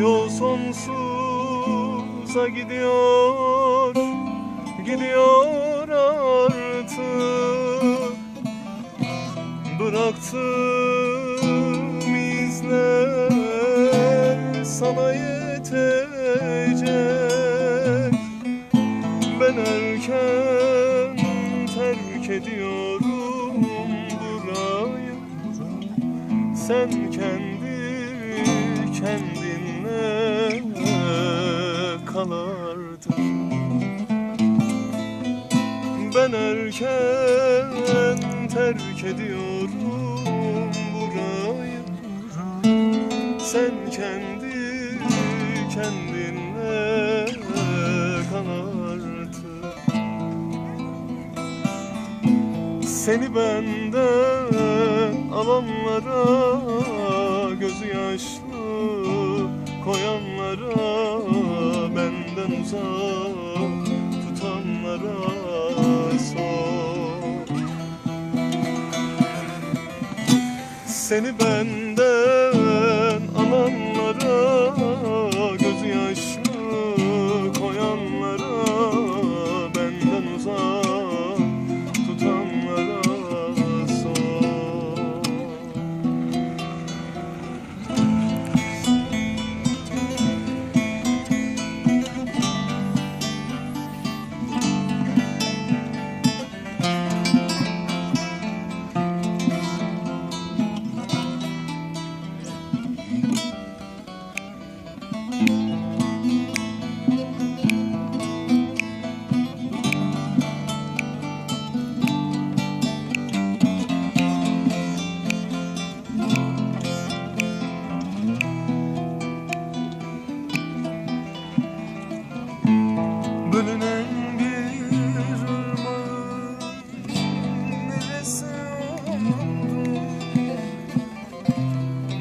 Yol sonsuza gidiyor Gidiyor artık. Bıraktığım izler sana yetecek. Ben erken terk ediyorum burayı. Sen kendi kendine kal artık Ben erken terk ediyorum burayı. Sen kendi kendine kal artık Seni benden alanlara Gözü yaşlı koyanlara Benden uzak tutanlara sor. Seni benden alanlara Gözü yaşlı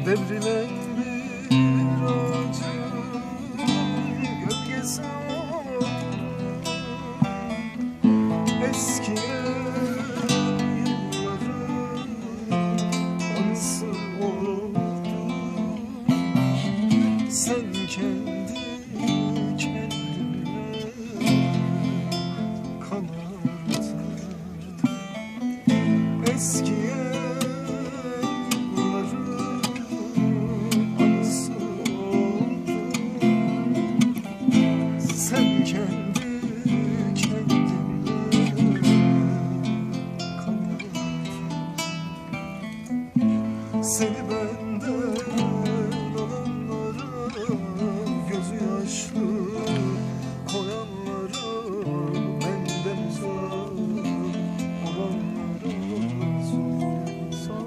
Devrilen bir ağacın gölgesi Eski yılların anısı oldu Sen kendi kendine kanardın Eski Seni benden alanlara Gözü yaşlı koyanlara Benden uzak olanlara sor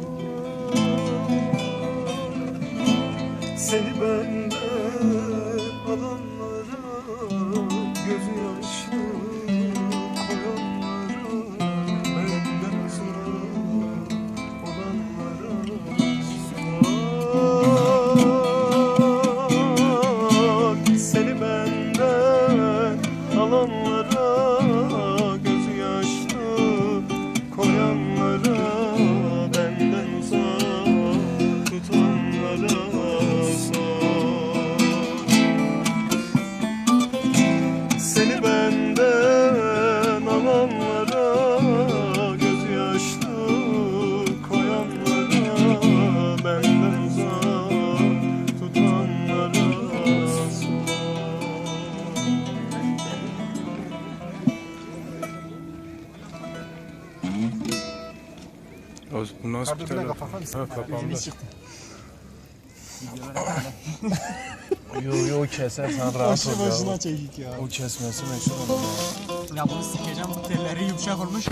Seni benden alanlara Gözü yaşlı O, bu nasıl bir kapatır mısın? Ha kapandı. Yo yo keser sen rahat ol ya. başına çekik ya. O kesmesi meşhur ya. Bunu sikeceğim bu telleri yumuşak olmuş.